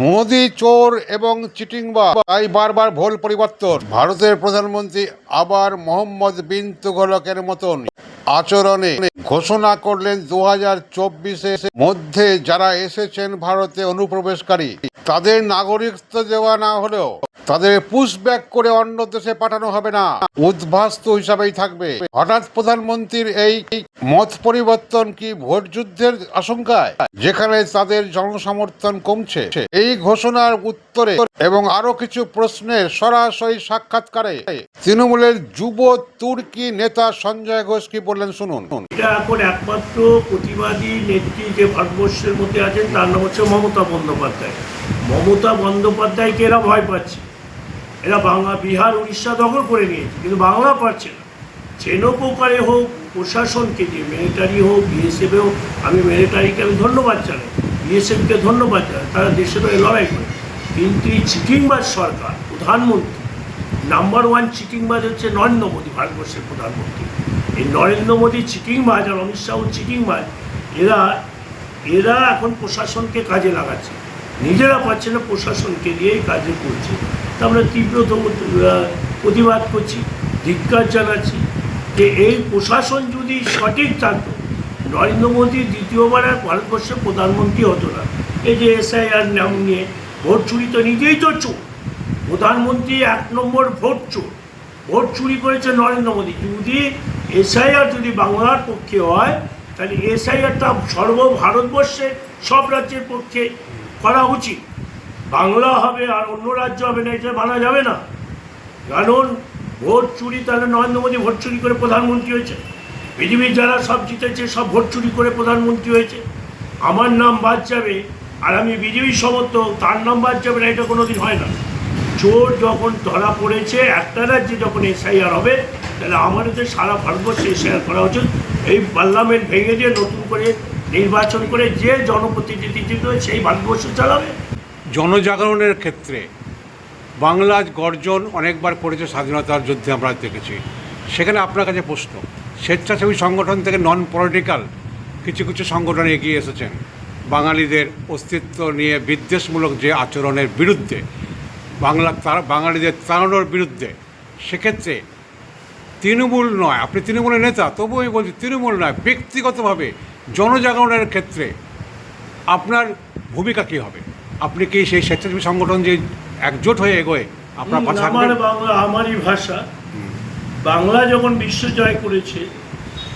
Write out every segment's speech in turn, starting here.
মোদি চোর এবং চিটিংবা, তাই বারবার ভোল পরিবর্তন। ভারতের প্রধানমন্ত্রী আবার মোহাম্মদ বিন তুগলকের মতন আচরণে ঘোষণা করলেন দু হাজার মধ্যে যারা এসেছেন ভারতে অনুপ্রবেশকারী, তাদের নাগরিকত্ব দেওয়া না হলেও তাদের পুশব্যাক করে অন্য দেশে পাঠানো হবে না। উদ্ভাস্ত হিসাবেই থাকবে। হঠাৎ প্রধানমন্ত্রীর এই মত পরিবর্তন কি ভোট যুদ্ধের আশঙ্কায়? যেখানে তাদের জনসমর্থন কমছে। এই ঘোষণার উত্তরে এবং আরও কিছু প্রশ্নের সরাসরি সাক্ষাৎকারে তৃণমূলের যুব তুর্কি নেতা সঞ্জয় ঘোষ কি বললেন শুনুন। এটা এখন একমাত্র প্রতিবাদী নেত্রী যে ভারতবর্ষের মধ্যে আছেন, তার নাম হচ্ছে মমতা বন্দ্যোপাধ্যায়। মমতা বন্দ্যোপাধ্যায়কে এরা ভয় পাচ্ছে। এরা বাংলা, বিহার, উড়িষ্যা দখল করে নিয়েছে, কিন্তু বাংলা পারছে না। যেন প্রকারে হোক, প্রশাসনকে যে মিলিটারি হোক বিএসএফ হোক, আমি মিলিটারিকে আমি ধন্যবাদ জানাই। বিএসএফকে ধন্যবাদ জানাই, তারা দেশের হয়ে লড়াই করে। কিন্তু এই চিটিংবাজ সরকার, প্রধানমন্ত্রী নাম্বার ওয়ান চিটিংবাজ হচ্ছে নরেন্দ্র মোদী, ভারতবর্ষের প্রধানমন্ত্রী। এই নরেন্দ্র মোদী চিটিংবাজ আর অমিত শাহ চিটিংবাজ এরা এরা এখন প্রশাসনকে কাজে লাগাচ্ছে। নিজেরা পাচ্ছে না প্রশাসনকে দিয়েই কাজে করছে। তা আমরা তীব্রতম প্রতিবাদ করছি, ধিক্কার জানাচ্ছি যে এই প্রশাসন যদি সঠিক থাকতো, নরেন্দ্র মোদী দ্বিতীয়বার আর ভারতবর্ষের প্রধানমন্ত্রী হতো না। এই যে এসআইআর নাম নিয়ে ভোট চুরি তো নিজেই তো চোর। প্রধানমন্ত্রী এক নম্বর ভোট চোর। ভোট চুরি করেছে নরেন্দ্র মোদী। যদি এসআইআর যদি বাংলার পক্ষে হয়, তাহলে এসআইআরটা সর্ব ভারতবর্ষে সব রাজ্যের পক্ষে করা উচিত। বাংলা হবে আর অন্য রাজ্য হবে না, এটা মানা যাবে না। কারণ ভোট চুরি, তাহলে নরেন্দ্র মোদী ভোট চুরি করে প্রধানমন্ত্রী হয়েছে। পৃথিবীর যারা সব জিতেছে, সব ভোট চুরি করে প্রধানমন্ত্রী হয়েছে। আমার নাম বাদ যাবে, আর আমি বিজেপি সমর্থক, তার নাম বাদ যাবে না, এটা কোনোদিন হয় না। চোর যখন ধরা পড়েছে, একটা রাজ্যে যখন এসআইআর হবে তাহলে আমাদের সারা ভারতবর্ষে শেয়ার করা উচিত এই পার্লামেন্ট ভেঙে দিয়ে নতুন করে নির্বাচন করে যে জনপ্রতিনিধি জিতবে সেই ভারতবর্ষ চালাবে। জনজাগরণের ক্ষেত্রে বাংলা গর্জন অনেকবার করেছে স্বাধীনতার যুদ্ধে আমরা দেখেছি। সেখানে আপনার কাছে প্রশ্ন, স্বেচ্ছাসেবী সংগঠন থেকে নন পলিটিক্যাল কিছু কিছু সংগঠন এগিয়ে এসেছেন। বাঙালিদের অস্তিত্ব নিয়ে বিদ্বেষমূলক যে আচরণের বিরুদ্ধে, বাংলা তার- বাঙালিদের তাড়ানোর বিরুদ্ধে, সেক্ষেত্রে তৃণমূল নয় আপনি তৃণমূলের নেতা তবুও আমি বলছি তৃণমূল নয় ব্যক্তিগতভাবে জনজাগরণের ক্ষেত্রে আপনার ভূমিকা কী হবে? আপনি কি সেই স্বেচ্ছাসেবী সংগঠন যে একজোট হয়ে এগোয় আপনার পাশে আমার বাংলা আমারই ভাষা। বাংলা যখন বিশ্ব জয় করেছে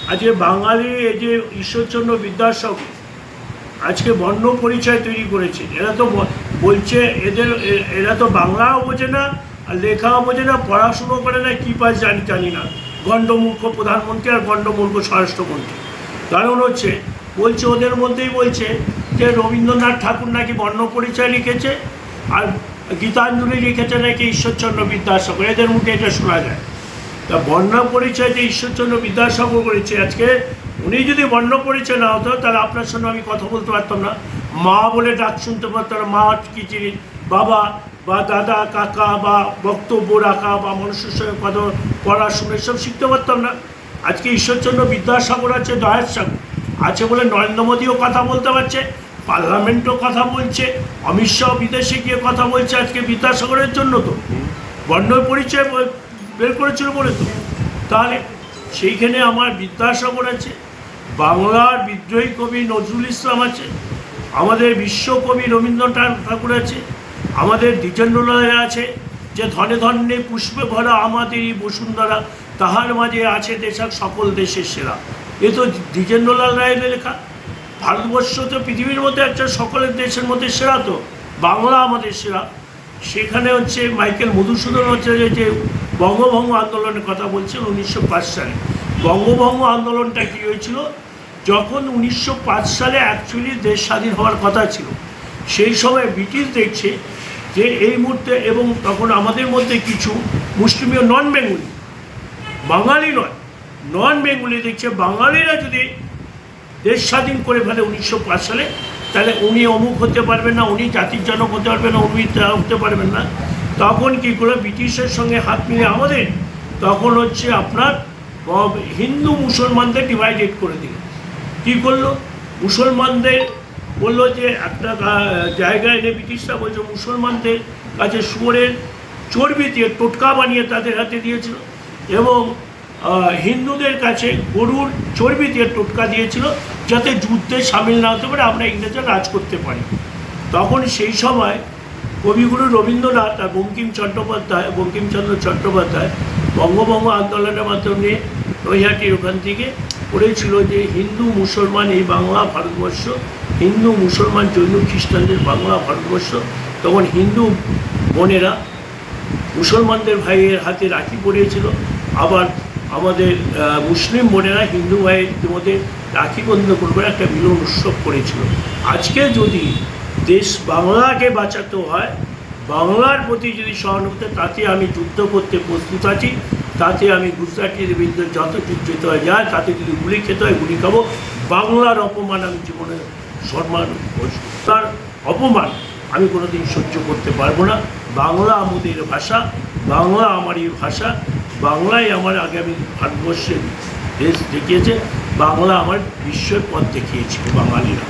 আজকে বাঙালি এই যে ঈশ্বরচন্দ্র বিদ্যাসাগর আজকে বর্ণ পরিচয় তৈরি করেছে এরা তো বলছে এদের এরা তো বাংলাও বোঝে না আর লেখাও বোঝে না, পড়াশুনো করে না, কী পাস জানি জানি না। গণ্ডমূর্খ প্রধানমন্ত্রী আর গণ্ডমূর্খ স্বরাষ্ট্রমন্ত্রী। কারণ হচ্ছে, বলছে ওদের মধ্যেই বলছে যে রবীন্দ্রনাথ ঠাকুর নাকি বর্ণ পরিচয় লিখেছে আর গীতাঞ্জলি লিখেছে নাকি ঈশ্বরচন্দ্র বিদ্যাসাগর। এদের মুখে এটা শোনা যায়। তা বর্ণ পরিচয় যে ঈশ্বরচন্দ্র বিদ্যাসাগর করেছে আজকে, উনি যদি বর্ণ পরিচয় না হতো, তাহলে আপনার সঙ্গে আমি কথা বলতে পারতাম না। মা বলে ডাক শুনতে পারতাম মা কি চিনি? বাবা বা দাদা, কাকা বা বক্তব্য রাখা বা মানুষের সঙ্গে কথা পড়াশোনা এসব শিখতে পারতাম না। আজকে ঈশ্বরচন্দ্র বিদ্যাসাগর আছে দয়ার সাগর আছে বলে নরেন্দ্র মোদীও কথা বলতে পারছে, পার্লামেন্টও কথা বলছে, অমিত শাহ বিদেশে গিয়ে কথা বলছে আজকে বিদ্যাসাগরের জন্য তো। বর্ণ পরিচয় বের করেছিল বলে তো। তাহলে সেইখানে আমার বিদ্যাসাগর আছে, বাংলার বিদ্রোহী কবি নজরুল ইসলাম আছে, আমাদের বিশ্বকবি রবীন্দ্রনাথ ঠাকুর আছে আমাদের দ্বিজেন্দ্রলাল আছে, যে ধনে ধনে পুষ্পে ভরা আমাদেরই বসুন্ধরা, তাহার মাঝে আছে দেশাক সকল দেশের সেরা। এ তো দ্বিজেন্দ্রলাল রায়ের লেখা। ভারতবর্ষ তো পৃথিবীর মধ্যে একটা সকলের দেশের মধ্যে সেরা তো, বাংলা আমাদের সেরা। সেখানে হচ্ছে মাইকেল মধুসূদন হচ্ছে যে যে বঙ্গভঙ্গ আন্দোলনের কথা বলছেন উনিশশো পাঁচ সালে। বঙ্গভঙ্গ আন্দোলনটা কী হয়েছিল? যখন উনিশশো পাঁচ সালে অ্যাকচুয়ালি দেশ স্বাধীন হওয়ার কথা ছিল। সেই সময় ব্রিটিশ দেখছে যে এই মুহূর্তে এবং তখন আমাদের মধ্যে কিছু মুসলিমীয় নন বেঙ্গলি বাঙালি নয় নন বেঙ্গলি দেখছে, বাঙালিরা যদি দেশ স্বাধীন করে ফেলে উনিশশো পাঁচ সালে, তাহলে উনি অমুক হতে পারবেন না, উনি জাতির জনক হতে পারবেন না, উনি হতে পারবেন না। তখন কি করল ব্রিটিশের সঙ্গে হাত মিলে আমাদের, তখন হচ্ছে আপনার হিন্দু মুসলমানদের ডিভাইডেড করে দিল। কী করল? মুসলমানদের বলল যে একটা জায়গায় এনে ব্রিটিশরা বলছে, মুসলমানদের কাছে শুয়োরের চর্বি দিয়ে টোটকা বানিয়ে তাদের হাতে দিয়েছিল এবং হিন্দুদের কাছে গরুর চর্বি দিয়ে টোটকা দিয়েছিল যাতে যুদ্ধে সামিল না হতে পারে, আমরা ইংরেজরা রাজ করতে পারি। তখন সেই সময় কবিগুরু রবীন্দ্রনাথ আর বঙ্কিম চট্টোপাধ্যায়, বঙ্কিমচন্দ্র চট্টোপাধ্যায় বঙ্গভঙ্গ আন্দোলনের মাধ্যমে নৈহাটির ওখান থেকে করেছিল যে হিন্দু মুসলমান এই বাংলা ভারতবর্ষ, হিন্দু মুসলমান জৈন খ্রিস্টানদের বাংলা ভারতবর্ষ, তখন হিন্দু বোনেরা মুসলমানদের ভাইয়ের হাতে রাখি পরিয়েছিল। আবার আমাদের মুসলিম বোনেরা হিন্দু ভাইয়ের মধ্যে রাখি বন্ধ করবে একটা মিলন উৎসব করেছিল। আজকে যদি দেশ বাংলাকে বাঁচাতে হয়, বাংলার প্রতি যদি সহানুভূতি তাতে আমি যুদ্ধ করতে প্রস্তুত আছি। তাতে আমি গুজরাটির বিরুদ্ধে যত যুদ্ধ হয় যায় তাতে যদি গুলি খেতে হয়, গুলি খাব। বাংলার অপমান আমি জীবনে সম্মান তার অপমান আমি কোনোদিন সহ্য করতে পারব না। বাংলা আমাদের ভাষা, বাংলা আমারই ভাষা, বাংলায় আমার আগামী ভারতবর্ষের দেশ দেখিয়েছে, বাংলা আমার বিশ্বের পথ দেখিয়েছে বাঙালিরা।